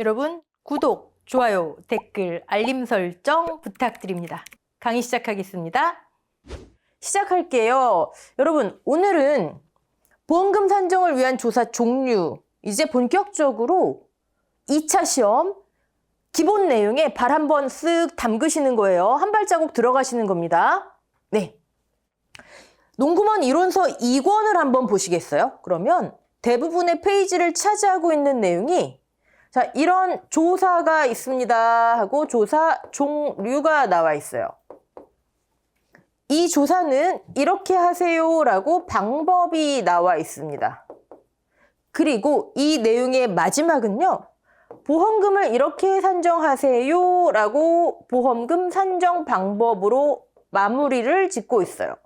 여러분 구독, 좋아요, 댓글, 알림 설정 부탁드립니다. 강의 시작하겠습니다. 시작할게요. 여러분 오늘은 보험금 산정을 위한 조사 종류 이제 본격적으로 2차 시험 기본 내용에 발 한번 쓱 담그시는 거예요. 한 발자국 들어가시는 겁니다. 네. 농구먼 이론서 2권을 한번 보시겠어요? 그러면 대부분의 페이지를 차지하고 있는 내용이 자, 이런 조사가 있습니다 하고 조사 종류가 나와 있어요. 이 조사는 이렇게 하세요 라고 방법이 나와 있습니다. 그리고 이 내용의 마지막은요. 보험금을 이렇게 산정하세요 라고 보험금 산정 방법으로 마무리를 짓고 있어요.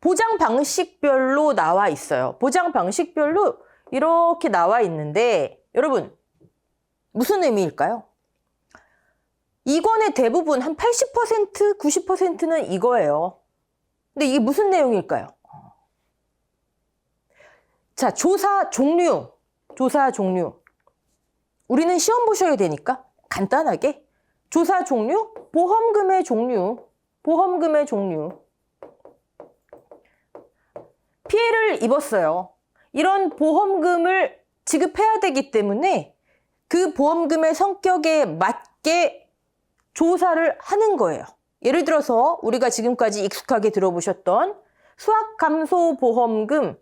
보장 방식별로 나와 있어요. 보장 방식별로 이렇게 나와 있는데 여러분 무슨 의미일까요? 이 권의 대부분 한 80% 90%는 이거예요. 근데 이게 무슨 내용일까요? 자, 조사 종류. 조사 종류. 우리는 시험 보셔야 되니까 간단하게 조사 종류, 보험금의 종류, 보험금의 종류. 피해를 입었어요. 이런 보험금을 지급해야 되기 때문에 그 보험금의 성격에 맞게 조사를 하는 거예요. 예를 들어서 우리가 지금까지 익숙하게 들어보셨던 수학 감소 보험금.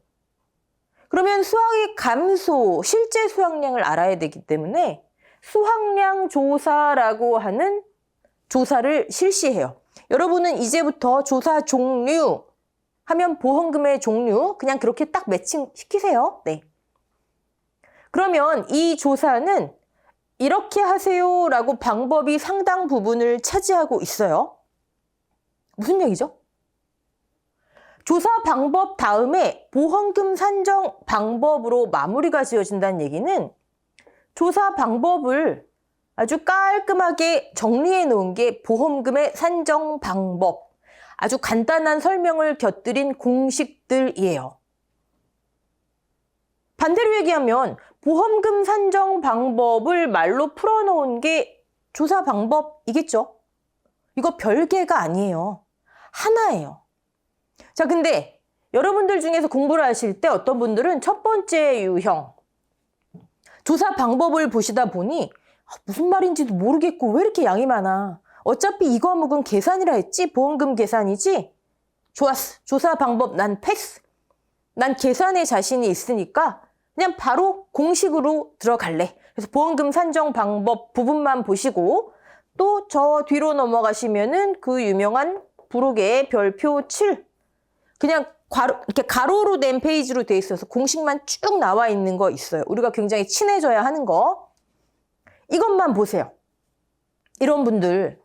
그러면 수학의 감소, 실제 수확량을 알아야 되기 때문에 수확량 조사라고 하는 조사를 실시해요. 여러분은 이제부터 조사 종류 하면 보험금의 종류 그냥 그렇게 딱 매칭 시키세요. 네. 그러면 이 조사는 이렇게 하세요 라고 방법이 상당 부분을 차지하고 있어요. 무슨 얘기죠? 조사 방법 다음에 보험금 산정 방법으로 마무리가 지어진다는 얘기는 조사 방법을 아주 깔끔하게 정리해 놓은 게 보험금의 산정 방법. 아주 간단한 설명을 곁들인 공식들이에요. 반대로 얘기하면 보험금 산정 방법을 말로 풀어놓은 게 조사 방법이겠죠? 이거 별개가 아니에요. 하나예요. 자, 근데 여러분들 중에서 공부를 하실 때 어떤 분들은 첫 번째 유형, 조사 방법을 보시다 보니 아, 무슨 말인지도 모르겠고 왜 이렇게 양이 많아. 어차피 이 과목은 계산이라 했지 보험금 계산이지. 좋았어. 조사 방법 난 패스. 난 계산에 자신이 있으니까 그냥 바로 공식으로 들어갈래. 그래서 보험금 산정 방법 부분만 보시고 또 저 뒤로 넘어가시면은 그 유명한 부록의 별표 7. 그냥 괄호, 이렇게 가로로 된 페이지로 돼 있어서 공식만 쭉 나와 있는 거 있어요. 우리가 굉장히 친해져야 하는 거. 이것만 보세요. 이런 분들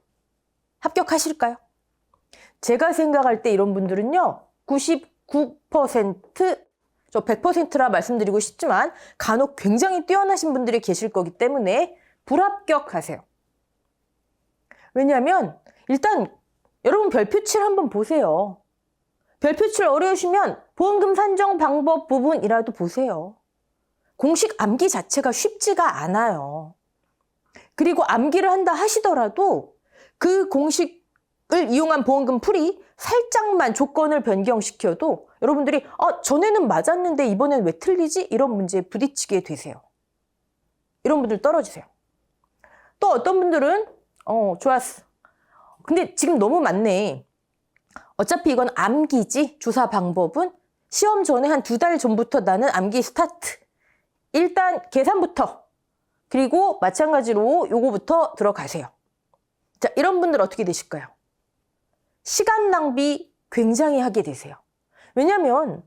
합격하실까요? 제가 생각할 때 이런 분들은요, 99%, 저 100%라 말씀드리고 싶지만, 간혹 굉장히 뛰어나신 분들이 계실 거기 때문에 불합격하세요. 왜냐하면, 일단, 여러분 별표 7 한번 보세요. 별표 7 어려우시면 보험금 산정 방법 부분이라도 보세요. 공식 암기 자체가 쉽지가 않아요. 그리고 암기를 한다 하시더라도 그 공식을 이용한 보험금 풀이 살짝만 조건을 변경시켜도 여러분들이 아, 전에는 맞았는데 이번엔 왜 틀리지? 이런 문제에 부딪히게 되세요. 이런 분들 떨어지세요. 또 어떤 분들은 어, 좋았어. 근데 지금 너무 많네. 어차피 이건 암기지. 조사 방법은 시험 전에 한 두 달 전부터 나는 암기 스타트. 일단 계산부터. 그리고 마찬가지로 요거부터 들어가세요. 자, 이런 분들 어떻게 되실까요? 시간 낭비 굉장히 하게 되세요. 왜냐면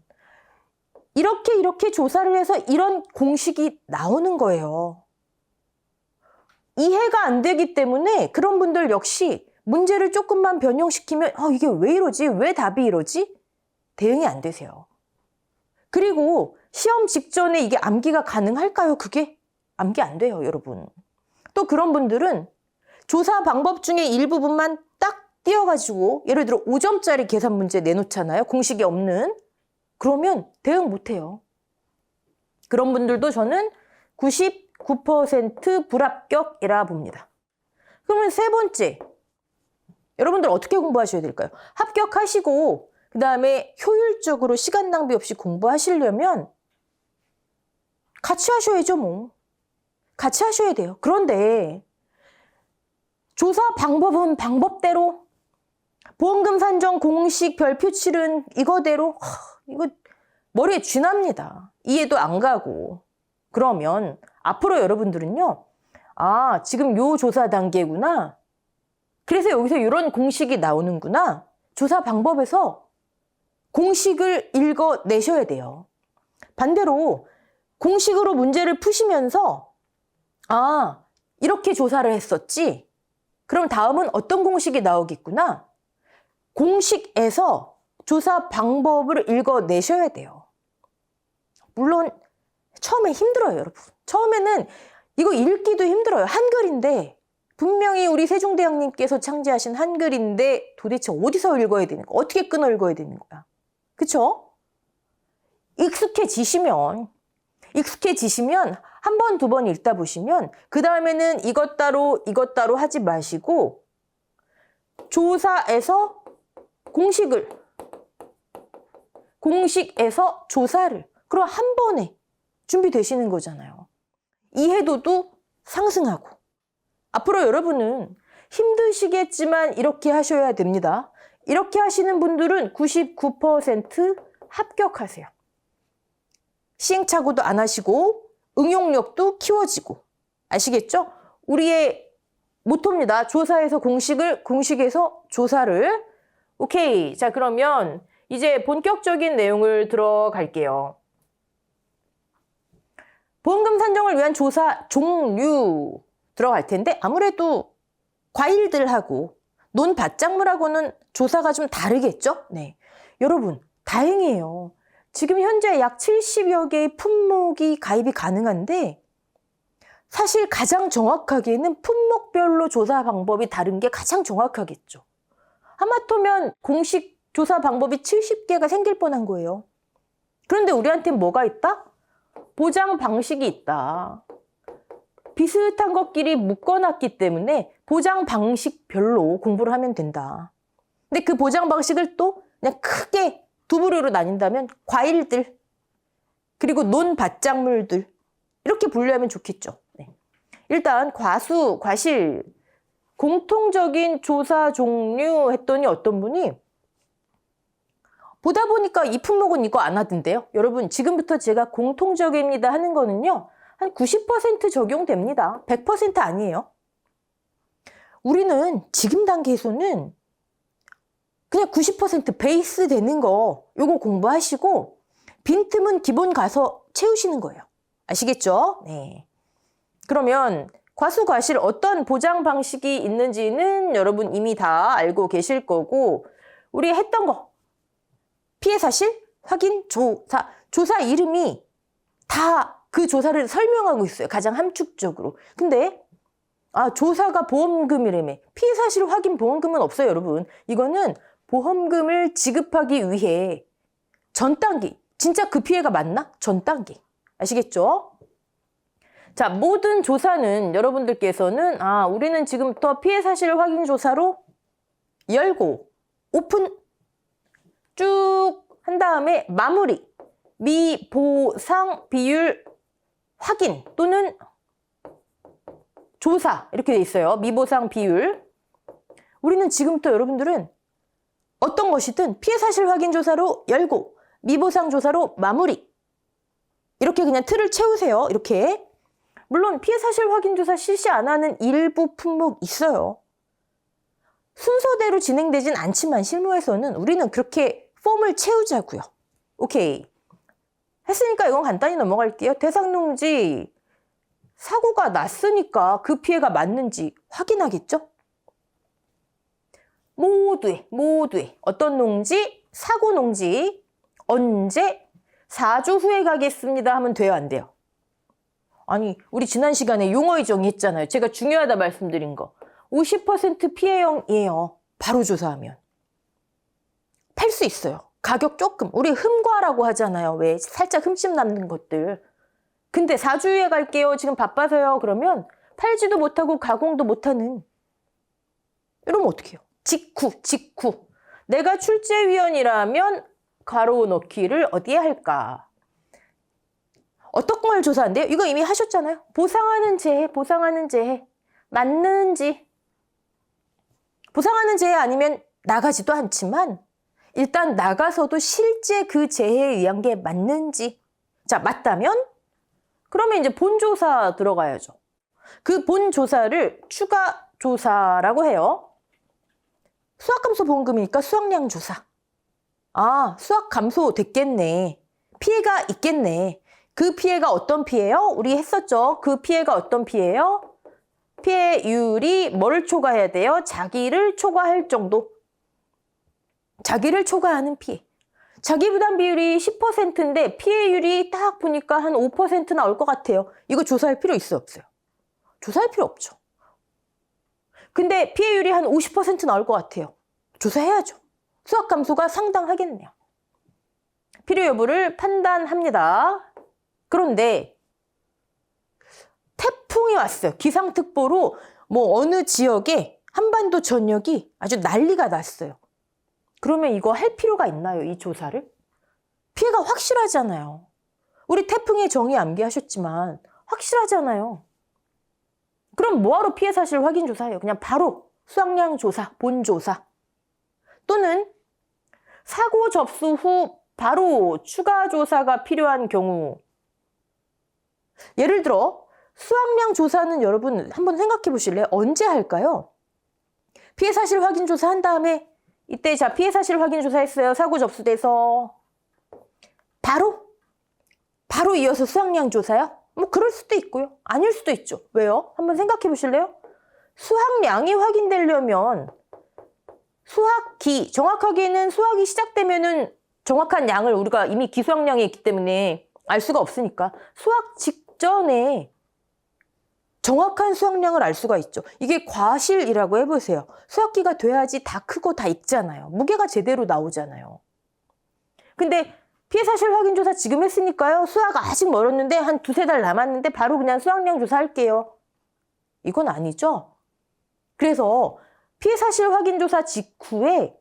이렇게 이렇게 조사를 해서 이런 공식이 나오는 거예요. 이해가 안 되기 때문에 그런 분들 역시 문제를 조금만 변형시키면 아, 이게 왜 이러지? 왜 답이 이러지? 대응이 안 되세요. 그리고 시험 직전에 이게 암기가 가능할까요? 그게 암기 안 돼요, 여러분. 또 그런 분들은 조사 방법 중에 일부분만 딱 띄어가지고 예를 들어 5점짜리 계산 문제 내놓잖아요. 공식이 없는. 그러면 대응 못해요. 그런 분들도 저는 99% 불합격이라 봅니다. 그러면 세 번째. 여러분들 어떻게 공부하셔야 될까요? 합격하시고 그 다음에 효율적으로 시간 낭비 없이 공부하시려면 같이 하셔야죠, 뭐. 같이 하셔야 돼요. 그런데 조사 방법은 방법대로 보험금 산정 공식 별표 칠은 이거대로 하, 이거 머리에 쥐납니다. 이해도 안 가고. 그러면 앞으로 여러분들은요. 아, 지금 요 조사 단계구나. 그래서 여기서 이런 공식이 나오는구나. 조사 방법에서 공식을 읽어내셔야 돼요. 반대로 공식으로 문제를 푸시면서 아, 이렇게 조사를 했었지. 그럼 다음은 어떤 공식이 나오겠구나. 공식에서 조사 방법을 읽어내셔야 돼요. 물론 처음에 힘들어요, 여러분. 처음에는 이거 읽기도 힘들어요. 한글인데 분명히 우리 세종대왕님께서 창제하신 한글인데 도대체 어디서 읽어야 되는 거야? 어떻게 끊어 읽어야 되는 거야? 그쵸? 익숙해지시면 익숙해지시면 한 번, 두 번 읽다 보시면 그 다음에는 이것 따로 이것 따로 하지 마시고 조사에서 공식을 공식에서 조사를 그럼 한 번에 준비되시는 거잖아요. 이해도도 상승하고 앞으로 여러분은 힘드시겠지만 이렇게 하셔야 됩니다. 이렇게 하시는 분들은 99% 합격하세요. 시행착오도 안 하시고 응용력도 키워지고 아시겠죠? 우리의 모토입니다. 조사에서 공식을 공식에서 조사를 오케이. 자, 그러면 이제 본격적인 내용을 들어갈게요. 보험금 산정을 위한 조사 종류 들어갈 텐데 아무래도 과일들하고 논밭작물하고는 조사가 좀 다르겠죠? 네. 여러분, 다행이에요. 지금 현재 약 70여 개의 품목이 가입이 가능한데 사실 가장 정확하게는 품목별로 조사 방법이 다른 게 가장 정확하겠죠. 하마터면 공식 조사 방법이 70개가 생길 뻔한 거예요. 그런데 우리한테 뭐가 있다? 보장 방식이 있다. 비슷한 것끼리 묶어놨기 때문에 보장 방식별로 공부를 하면 된다. 근데 그 보장 방식을 또 그냥 크게 두 부류로 나뉜다면 과일들 그리고 논밭작물들 이렇게 분류하면 좋겠죠. 네. 일단 과수, 과실 공통적인 조사 종류 했더니 어떤 분이 보다 보니까 이 품목은 이거 안 하던데요. 여러분 지금부터 제가 공통적입니다 하는 거는요. 한 90% 적용됩니다. 100% 아니에요. 우리는 지금 단계에서는 그냥 90% 베이스 되는 거 요거 공부하시고 빈틈은 기본 가서 채우시는 거예요. 아시겠죠? 네. 그러면 과수 과실 어떤 보장 방식이 있는지는 여러분 이미 다 알고 계실 거고 우리 했던 거 피해 사실 확인 조사 조사 이름이 다 그 조사를 설명하고 있어요. 가장 함축적으로. 근데 아 조사가 보험금이라며 피해 사실 확인 보험금은 없어요, 여러분. 이거는 보험금을 지급하기 위해 전 단계 진짜 그 피해가 맞나? 전 단계 아시겠죠? 자, 모든 조사는 여러분들께서는 아, 우리는 지금부터 피해 사실 확인 조사로 열고 오픈 쭉 한 다음에 마무리 미보상 비율 확인 또는 조사 이렇게 돼 있어요. 미보상 비율. 우리는 지금부터 여러분들은 어떤 것이든 피해 사실 확인 조사로 열고 미보상 조사로 마무리. 이렇게 그냥 틀을 채우세요. 이렇게. 물론 피해 사실 확인 조사 실시 안 하는 일부 품목 있어요. 순서대로 진행되진 않지만 실무에서는 우리는 그렇게 폼을 채우자고요. 오케이. 했으니까 이건 간단히 넘어갈게요. 대상 농지 사고가 났으니까 그 피해가 맞는지 확인하겠죠? 모두의 모두의 어떤 농지 사고 농지 언제 4주 후에 가겠습니다 하면 돼요 안 돼요? 아니 우리 지난 시간에 용어의 정의 했잖아요. 제가 중요하다 말씀드린 거. 50% 피해형이에요. 바로 조사하면. 팔 수 있어요. 가격 조금. 우리 흠과라고 하잖아요. 왜 살짝 흠집 남는 것들. 근데 4주에 갈게요. 지금 바빠서요. 그러면 팔지도 못하고 가공도 못하는. 이러면 어떡해요? 직후, 직후. 내가 출제위원이라면 가로 넣기를 어디에 할까? 어떤 걸 조사한대요? 이거 이미 하셨잖아요. 보상하는 재해, 보상하는 재해. 맞는지. 보상하는 재해 아니면 나가지도 않지만 일단 나가서도 실제 그 재해에 의한 게 맞는지. 자, 맞다면 그러면 이제 본조사 들어가야죠. 그 본조사를 추가 조사라고 해요. 수학 감소 보험금이니까 수학량 조사. 아, 수학 감소 됐겠네. 피해가 있겠네. 그 피해가 어떤 피해요? 우리 했었죠. 그 피해가 어떤 피해요? 피해율이 뭐를 초과해야 돼요? 자기를 초과할 정도. 자기를 초과하는 피해. 자기 부담 비율이 10%인데 피해율이 딱 보니까 한 5% 나올 것 같아요. 이거 조사할 필요 있어요, 없어요? 조사할 필요 없죠. 근데 피해율이 한 50% 나올 것 같아요. 조사해야죠. 수학 감소가 상당하겠네요. 필요 여부를 판단합니다. 그런데 태풍이 왔어요. 기상특보로 뭐 어느 지역에 한반도 전역이 아주 난리가 났어요. 그러면 이거 할 필요가 있나요? 이 조사를? 피해가 확실하잖아요. 우리 태풍의 정의 암기하셨지만 확실하잖아요. 그럼 뭐하러 피해 사실 확인 조사해요? 그냥 바로 수확량 조사, 본 조사. 또는 사고 접수 후 바로 추가 조사가 필요한 경우. 예를 들어 수확량 조사는 여러분 한번 생각해 보실래요? 언제 할까요? 피해 사실 확인 조사 한 다음에 이때 자 피해 사실 확인 조사했어요. 사고 접수돼서 바로 바로 이어서 수확량 조사요? 뭐 그럴 수도 있고요. 아닐 수도 있죠. 왜요? 한번 생각해 보실래요? 수확량이 확인되려면 수확기 정확하게는 수확이 시작되면은 정확한 양을 우리가 이미 기수확량이 있기 때문에 알 수가 없으니까 수확 직전에 정확한 수확량을 알 수가 있죠. 이게 과실이라고 해보세요. 수확기가 돼야지 다 크고 다 익잖아요. 무게가 제대로 나오잖아요. 근데 피해 사실 확인 조사 지금 했으니까요. 수확 아직 멀었는데 한 두세 달 남았는데 바로 그냥 수확량 조사할게요. 이건 아니죠. 그래서 피해 사실 확인 조사 직후에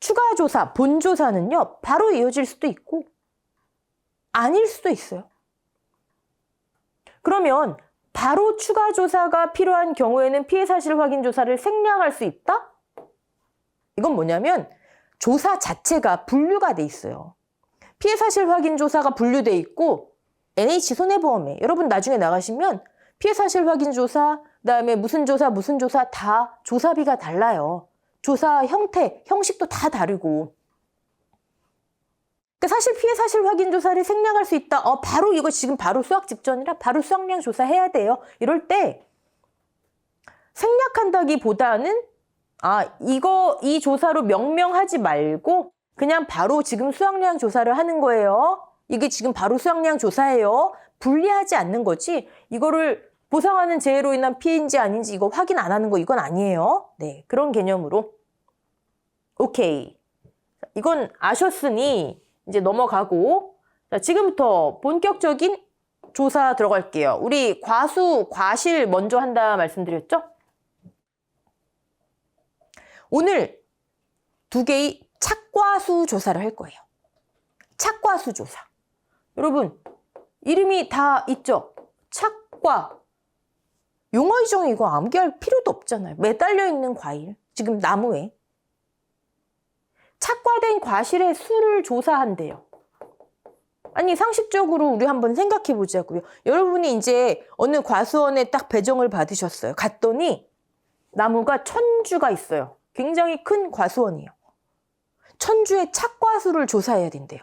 추가 조사, 본 조사는요. 바로 이어질 수도 있고 아닐 수도 있어요. 그러면 바로 추가 조사가 필요한 경우에는 피해 사실 확인 조사를 생략할 수 있다? 이건 뭐냐면 조사 자체가 분류가 돼 있어요. 피해 사실 확인 조사가 분류돼 있고 NH 손해보험에 여러분 나중에 나가시면 피해 사실 확인 조사 그다음에 무슨 조사 무슨 조사 다 조사비가 달라요. 조사 형태, 형식도 다 다르고. 그러니까 사실 피해 사실 확인 조사를 생략할 수 있다. 어, 바로 이거 지금 바로 수학 직전이라 바로 수학량 조사해야 돼요. 이럴 때 생략한다기보다는 아, 이거 이 조사로 명명하지 말고 그냥 바로 지금 수학량 조사를 하는 거예요. 이게 지금 바로 수학량 조사예요. 분리하지 않는 거지. 이거를 보상하는 재해로 인한 피해인지 아닌지 이거 확인 안 하는 거 이건 아니에요. 네, 그런 개념으로. 오케이. 이건 아셨으니 이제 넘어가고 자, 지금부터 본격적인 조사 들어갈게요. 우리 과수, 과실 먼저 한다 말씀드렸죠? 오늘 두 개의 착과수 조사를 할 거예요. 착과수 조사. 여러분, 이름이 다 있죠? 착과. 용어 이정 이거 암기할 필요도 없잖아요. 매달려 있는 과일. 지금 나무에. 착과된 과실의 수를 조사한대요. 아니 상식적으로 우리 한번 생각해 보자고요. 여러분이 이제 어느 과수원에 딱 배정을 받으셨어요. 갔더니 나무가 천 주가 있어요. 굉장히 큰 과수원이에요. 천주의 착과수를 조사해야 된대요.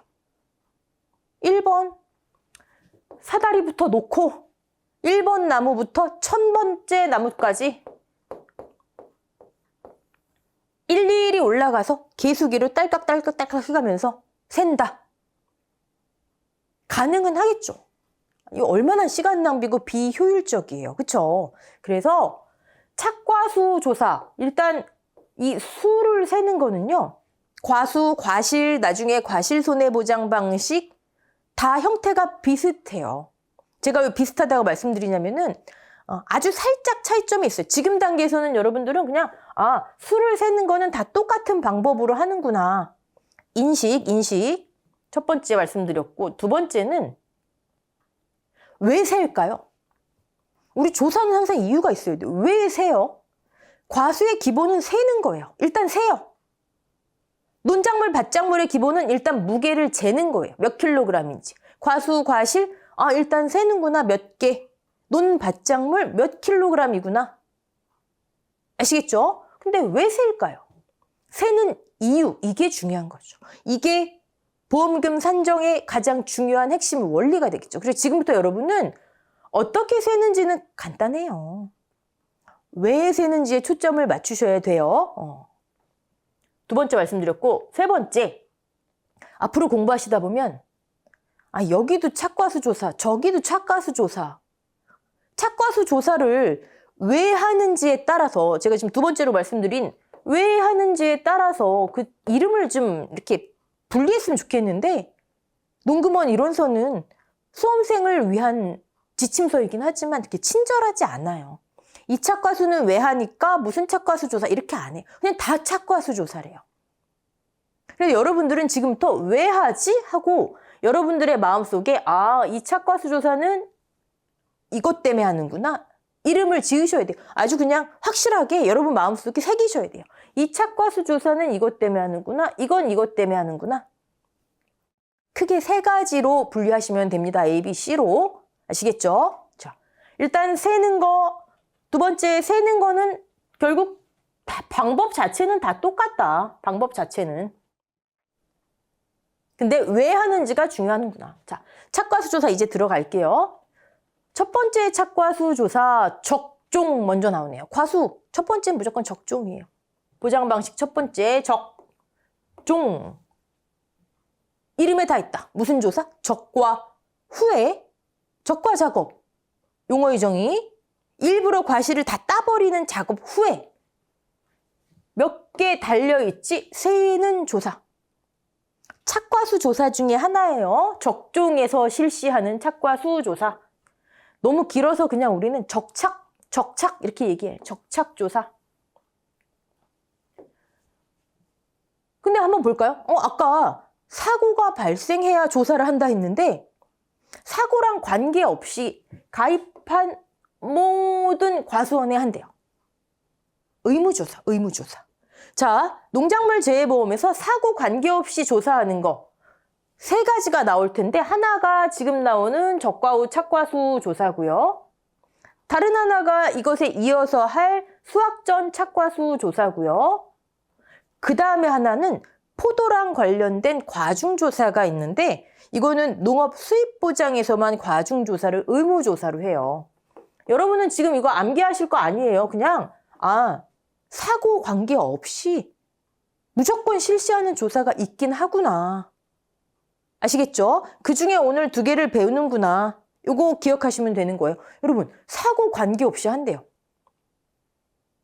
1번 사다리부터 놓고 1번 나무부터 천 번째 나무까지 일일이 올라가서 개수기로 딸깍딸깍딸깍 해가면서 샌다. 가능은 하겠죠. 이거 얼마나 시간 낭비고 비효율적이에요. 그쵸? 그래서 착과수 조사. 일단 이 수를 세는 거는요. 과수, 과실, 나중에 과실 손해보장 방식 다 형태가 비슷해요. 제가 왜 비슷하다고 말씀드리냐면은 어, 아주 살짝 차이점이 있어요. 지금 단계에서는 여러분들은 그냥 아 수를 세는 거는 다 똑같은 방법으로 하는구나. 인식, 인식. 첫 번째 말씀드렸고 두 번째는 왜 세일까요? 우리 조사는 항상 이유가 있어야 돼요. 왜 세요? 과수의 기본은 세는 거예요. 일단 세요. 밭작물의 기본은 일단 무게를 재는 거예요. 몇 킬로그램인지. 과수, 과실, 아, 일단 세는구나. 몇 개. 논, 밭작물 몇 킬로그램이구나. 아시겠죠? 근데 왜 세일까요? 세는 이유, 이게 중요한 거죠. 이게 보험금 산정의 가장 중요한 핵심 원리가 되겠죠. 그래서 지금부터 여러분은 어떻게 세는지는 간단해요. 왜 세는지에 초점을 맞추셔야 돼요. 어. 두 번째 말씀드렸고, 세 번째. 앞으로 공부하시다 보면, 아, 여기도 착과수 조사, 저기도 착과수 조사. 착과수 조사를 왜 하는지에 따라서, 제가 지금 두 번째로 말씀드린 왜 하는지에 따라서 그 이름을 좀 이렇게 분리했으면 좋겠는데, 농금원 이론서는 수험생을 위한 지침서이긴 하지만 이렇게 친절하지 않아요. 이 착과수는 왜 하니까 무슨 착과수 조사 이렇게 안 해요. 그냥 다 착과수 조사래요. 그래서 여러분들은 지금부터 왜 하지? 하고 여러분들의 마음속에 아, 이 착과수 조사는 이것 때문에 하는구나. 이름을 지으셔야 돼요. 아주 그냥 확실하게 여러분 마음속에 새기셔야 돼요. 이 착과수 조사는 이것 때문에 하는구나. 이건 이것 때문에 하는구나. 크게 세 가지로 분류하시면 됩니다. A, B, C로. 아시겠죠? 자, 일단 세는 거, 두 번째 세는 거는 결국 다 방법 자체는 다 똑같다. 방법 자체는. 근데 왜 하는지가 중요하는구나. 자, 착과수 조사 이제 들어갈게요. 첫 번째 착과수 조사 적종 먼저 나오네요. 과수 첫 번째는 무조건 적종이에요. 보장 방식 첫 번째 적종. 이름에 다 있다. 무슨 조사? 적과 후에 적과 작업. 용어 유정이 일부러 과실을 다 따버리는 작업 후에 몇 개 달려있지? 세는 조사. 착과수 조사 중에 하나예요. 적종에서 실시하는 착과수 조사. 너무 길어서 그냥 우리는 적착, 적착 이렇게 얘기해요. 적착 조사. 근데 한번 볼까요? 어, 아까 사고가 발생해야 조사를 한다 했는데 사고랑 관계없이 가입한 모든 과수원에 한대요. 의무조사, 의무조사. 자, 농작물 재해보험에서 사고 관계없이 조사하는 거. 세 가지가 나올 텐데, 하나가 지금 나오는 적과후 착과수 조사고요. 다른 하나가 이것에 이어서 할 수확전 착과수 조사고요. 그 다음에 하나는 포도랑 관련된 과중조사가 있는데, 이거는 농업 수입 보장에서만 과중조사를 의무조사로 해요. 여러분은 지금 이거 암기하실 거 아니에요. 그냥, 아, 사고 관계 없이 무조건 실시하는 조사가 있긴 하구나. 아시겠죠? 그 중에 오늘 두 개를 배우는구나. 요거 기억하시면 되는 거예요. 여러분, 사고 관계 없이 한대요.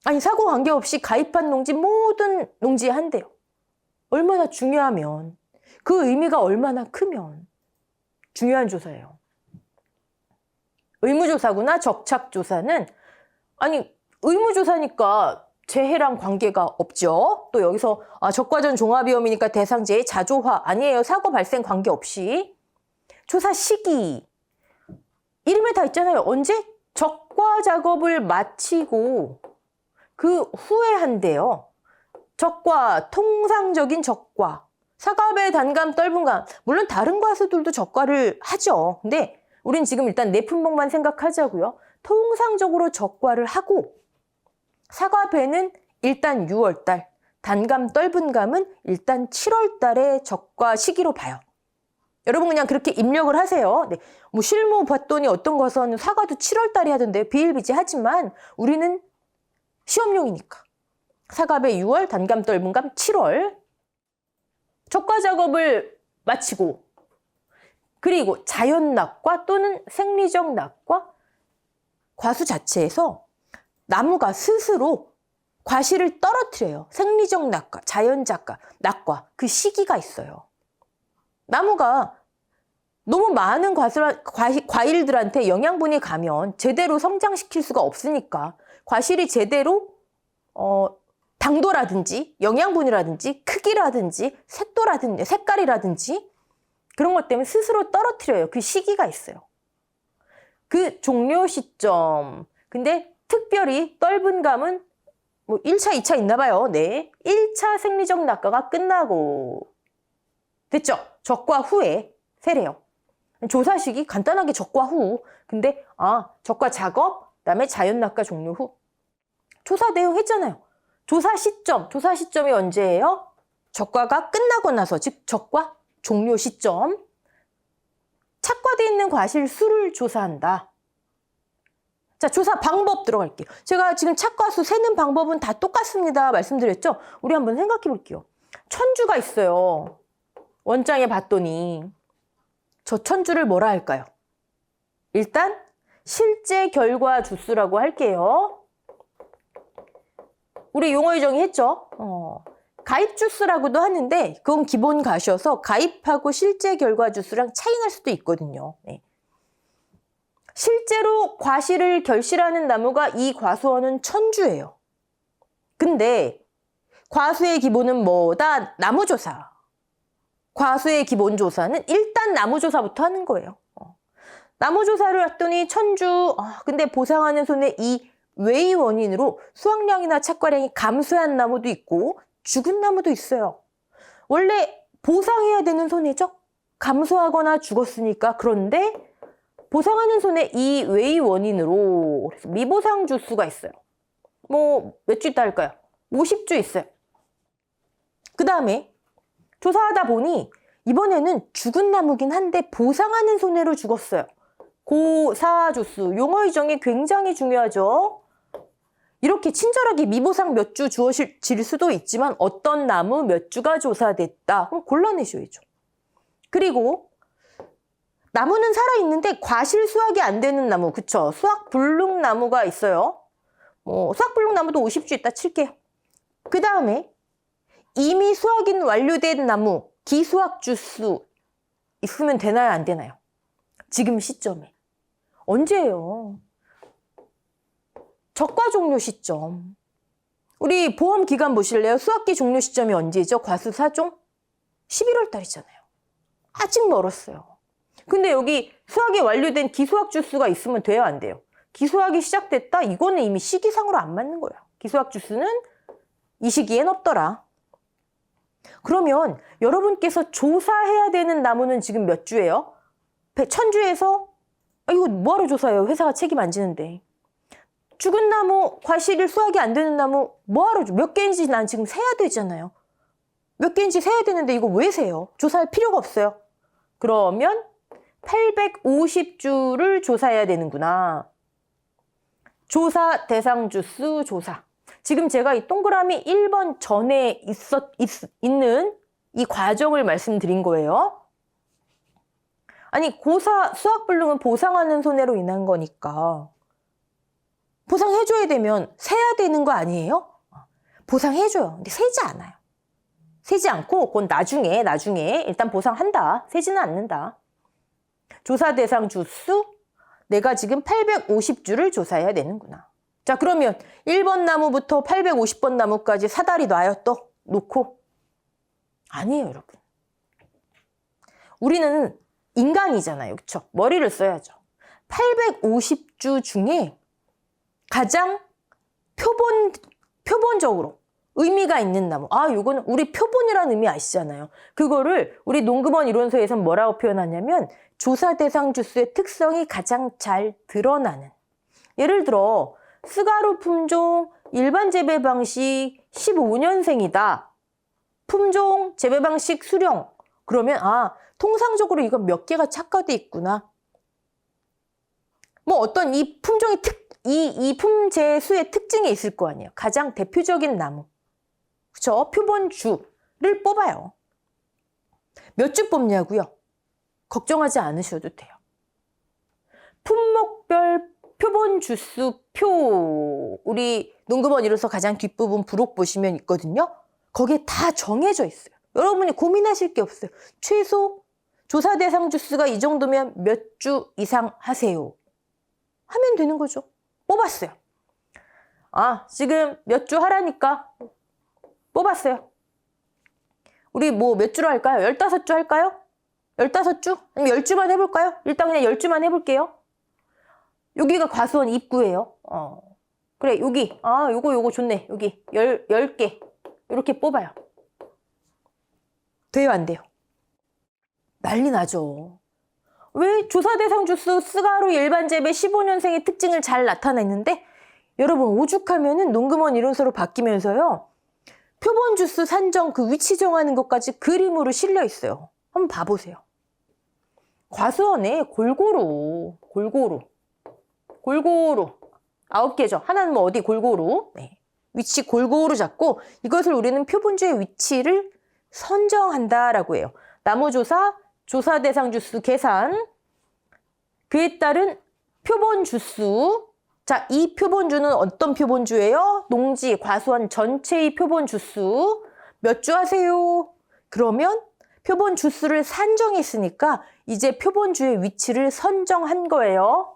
아니, 사고 관계 없이 가입한 농지 모든 농지에 한대요. 얼마나 중요하면, 그 의미가 얼마나 크면 중요한 조사예요. 의무조사구나, 적착조사는, 아니, 의무조사니까 재해랑 관계가 없죠. 또 여기서 아, 적과전 종합위험이니까 대상재해 자조화 아니에요. 사고 발생 관계없이. 조사 시기. 이름에 다 있잖아요. 언제? 적과 작업을 마치고 그 후에 한대요. 적과, 통상적인 적과. 사과배, 단감, 떫은감. 물론 다른 과수들도 적과를 하죠. 근데 우린 지금 일단 내 품목만 생각하자고요. 통상적으로 적과를 하고 사과 배는 일단 6월 달, 단감, 떫은 감은 일단 7월 달에 적과 시기로 봐요. 여러분 그냥 그렇게 입력을 하세요. 네. 뭐 실무 봤더니 어떤 것은 사과도 7월 달에 하던데 비일비재하지만 우리는 시험용이니까 사과배 6월, 단감, 떫은 감 7월 적과 작업을 마치고 그리고 자연 낙과 또는 생리적 낙과 과수 자체에서 나무가 스스로 과실을 떨어뜨려요. 생리적 낙과, 자연 작과, 낙과 그 시기가 있어요. 나무가 너무 많은 과실, 과일, 과일들한테 영양분이 가면 제대로 성장시킬 수가 없으니까 과실이 제대로 어, 당도라든지 영양분이라든지 크기라든지 색도라든지 색깔이라든지 그런 것 때문에 스스로 떨어뜨려요. 그 시기가 있어요. 그 종료 시점. 근데 특별히 떫은 감은 뭐 1차, 2차 있나 봐요. 네. 1차 생리적 낙과가 끝나고 됐죠? 적과 후에 세래요. 조사 시기 간단하게 적과 후. 근데 아, 적과 작업, 그 다음에 자연 낙과 종료 후. 조사 내용 했잖아요. 조사 시점, 조사 시점이 언제예요? 적과가 끝나고 나서, 즉 적과 종료 시점. 착과되어 있는 과실 수를 조사한다. 자, 조사 방법 들어갈게요. 제가 지금 착과수 세는 방법은 다 똑같습니다. 말씀드렸죠? 우리 한번 생각해 볼게요. 천주가 있어요. 원장에 봤더니 저 천주를 뭐라 할까요? 일단 실제 결과 주수라고 할게요. 우리 용어 유정이 했죠? 어, 가입 주수라고도 하는데 그건 기본 가셔서 가입하고 실제 결과 주수랑 차이 날 수도 있거든요. 네. 실제로 과실을 결실하는 나무가 이 과수원은 천주예요. 근데 과수의 기본은 뭐다? 나무조사. 과수의 기본 조사는 일단 나무조사부터 하는 거예요. 어. 나무조사를 했더니 천주, 아, 근데 보상하는 손에 이 외의 원인으로 수확량이나 착과량이 감소한 나무도 있고 죽은 나무도 있어요. 원래 보상해야 되는 손해죠? 감소하거나 죽었으니까. 그런데 보상하는 손에 이 외의 원인으로 미보상 주수가 있어요. 뭐 몇 주 있다 할까요? 50주 있어요. 그 다음에 조사하다 보니 이번에는 죽은 나무긴 한데 보상하는 손해로 죽었어요. 고사주수 용어 유정이 굉장히 중요하죠. 이렇게 친절하게 미보상 몇 주 주어질 수도 있지만 어떤 나무 몇 주가 조사됐다. 그럼 골라내셔야죠. 그리고 나무는 살아있는데 과실 수확이 안 되는 나무, 그쵸? 수확 불능 나무가 있어요. 뭐 수확 불능 나무도 50주 있다 칠게요. 그 다음에 이미 수확이 완료된 나무, 기수확 주수 있으면 되나요? 안 되나요? 지금 시점에. 언제예요? 적과 종료 시점. 우리 보험 기간 보실래요? 수학기 종료 시점이 언제죠? 과수 4종? 11월 달이잖아요. 아직 멀었어요. 근데 여기 수학이 완료된 기수학 주수가 있으면 돼요? 안 돼요? 기수학이 시작됐다? 이거는 이미 시기상으로 안 맞는 거예요. 기수학 주수는 이 시기엔 없더라. 그러면 여러분께서 조사해야 되는 나무는 지금 몇 주예요? 천주에서 아, 이거 뭐하러 조사해요? 회사가 책임 안 지는데. 죽은 나무, 과실을 수확이 안 되는 나무 뭐하러 줘? 몇 개인지 난 지금 세야 되잖아요. 몇 개인지 세야 되는데 이거 왜 세요? 조사할 필요가 없어요. 그러면 850주를 조사해야 되는구나. 조사 대상 주수 조사. 지금 제가 이 동그라미 1번 전에 있었, 있, 있는 이 과정을 말씀드린 거예요. 아니, 고사, 수학불능은 보상하는 손해로 인한 거니까. 보상해줘야 되면 세야 되는 거 아니에요? 보상해줘요. 근데 세지 않아요. 세지 않고, 그건 나중에, 나중에 일단 보상한다. 세지는 않는다. 조사 대상 주수, 내가 지금 850주를 조사해야 되는구나. 자, 그러면 1번 나무부터 850번 나무까지 사다리 놔요, 또? 놓고? 아니에요, 여러분. 우리는 인간이잖아요. 그쵸? 머리를 써야죠. 850주 중에 가장 표본, 표본적으로 의미가 있는 나무. 아, 요거는 우리 표본이라는 의미 아시잖아요. 그거를 우리 농금원 이론서에서는 뭐라고 표현하냐면 조사 대상 주수의 특성이 가장 잘 드러나는. 예를 들어, 스가루 품종 일반 재배 방식 15년생이다. 품종 재배 방식 수령. 그러면 아, 통상적으로 이건 몇 개가 착화돼 있구나. 뭐 어떤 이 품종의 특, 이, 이 품재 수의 특징이 있을 거 아니에요. 가장 대표적인 나무. 그쵸? 표본주를 뽑아요. 몇 주 뽑냐고요? 걱정하지 않으셔도 돼요. 품목별 표본 주수 표 우리 농구원 이로서 가장 뒷부분 부록 보시면 있거든요. 거기에 다 정해져 있어요. 여러분이 고민하실 게 없어요. 최소 조사 대상 주수가 이 정도면 몇 주 이상 하세요. 하면 되는 거죠. 뽑았어요. 아, 지금 몇 주 하라니까 뽑았어요. 우리 뭐 몇 주로 할까요? 15주 할까요? 15주? 아니면 10주만 해볼까요? 일단 그냥 10주만 해볼게요. 여기가 과수원 입구예요. 어. 그래, 여기. 아, 요거, 요거 좋네. 여기. 열, 10개. 이렇게 뽑아요. 돼요, 안 돼요? 난리 나죠. 왜 조사 대상 주수 스가로 일반 재배 15년생의 특징을 잘 나타냈는데 여러분 오죽하면은 농금원 이론서로 바뀌면서요. 표본 주수 산정 그 위치 정하는 것까지 그림으로 실려 있어요. 한번 봐보세요. 과수원에 골고루 골고루 골고루 아홉 개죠. 하나는 뭐 어디 골고루 네. 위치 골고루 잡고 이것을 우리는 표본주의 위치를 선정한다라고 해요. 나무조사, 조사 대상 주수 계산, 그에 따른 표본 주수. 자, 이 표본주는 어떤 표본주예요? 농지, 과수원 전체의 표본 주수. 몇 주 하세요? 그러면 표본 주수를 산정했으니까 이제 표본주의 위치를 선정한 거예요.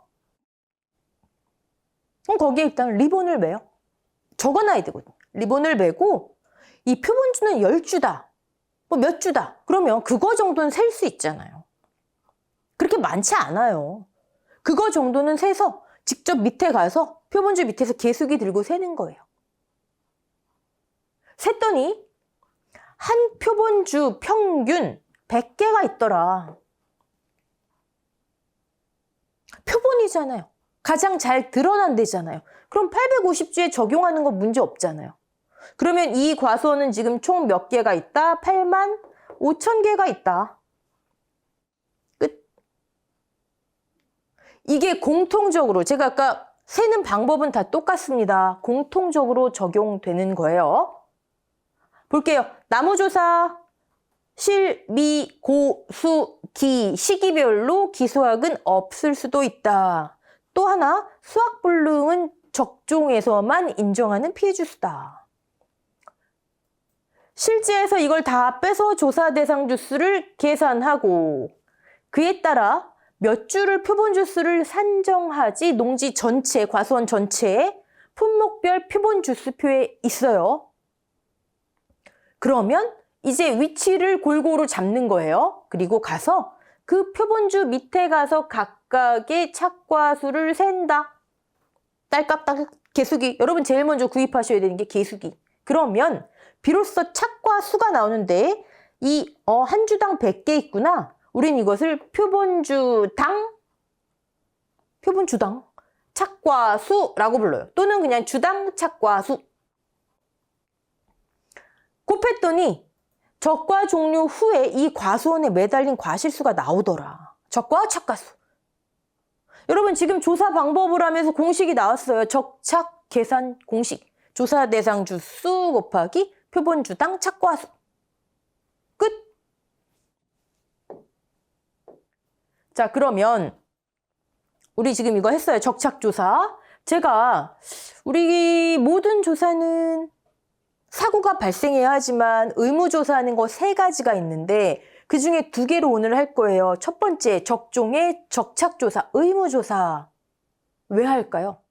그럼 거기에 일단 리본을 매요. 적어놔야 되거든요. 리본을 매고 이 표본주는 10주다. 뭐 몇 주다. 그러면 그거 정도는 셀 수 있잖아요. 그렇게 많지 않아요. 그거 정도는 세서 직접 밑에 가서 표본주 밑에서 계수기 들고 세는 거예요. 셌더니 한 표본주 평균 100개가 있더라. 표본이잖아요. 가장 잘 드러난 데잖아요. 그럼 850주에 적용하는 건 문제 없잖아요. 그러면 이 과수원은 지금 총 몇 개가 있다? 8만 5천 개가 있다. 끝. 이게 공통적으로 제가 아까 세는 방법은 다 똑같습니다. 공통적으로 적용되는 거예요. 볼게요. 나무조사 실, 미, 고, 수, 기 시기별로 기수학은 없을 수도 있다. 또 하나 수학 불능은 적종에서만 인정하는 피해 주수다. 실제에서 이걸 다 빼서 조사 대상 주수를 계산하고 그에 따라 몇 주를 표본 주수를 산정하지 농지 전체, 과수원 전체에 품목별 표본 주수표에 있어요. 그러면 이제 위치를 골고루 잡는 거예요. 그리고 가서 그 표본주 밑에 가서 각각의 착과수를 센다. 딸깍딸깍 개수기. 여러분 제일 먼저 구입하셔야 되는 게 개수기. 그러면 비로소 착과 수가 나오는데 이 어, 한 주당 100개 있구나. 우린 이것을 표본주당 표본주당 착과 수라고 불러요. 또는 그냥 주당 착과 수. 곱했더니 적과 종료 후에 이 과수원에 매달린 과실수가 나오더라. 적과 착과수. 여러분 지금 조사 방법을 하면서 공식이 나왔어요. 적착 계산 공식. 조사 대상 주수 곱하기 표본 주당 착과수. 끝. 자, 그러면 우리 지금 이거 했어요. 적착 조사. 제가 우리 모든 조사는 사고가 발생해야 하지만 의무조사하는 거 세 가지가 있는데 그 중에 두 개로 오늘 할 거예요. 첫 번째, 적종의 적착조사, 의무조사. 왜 할까요?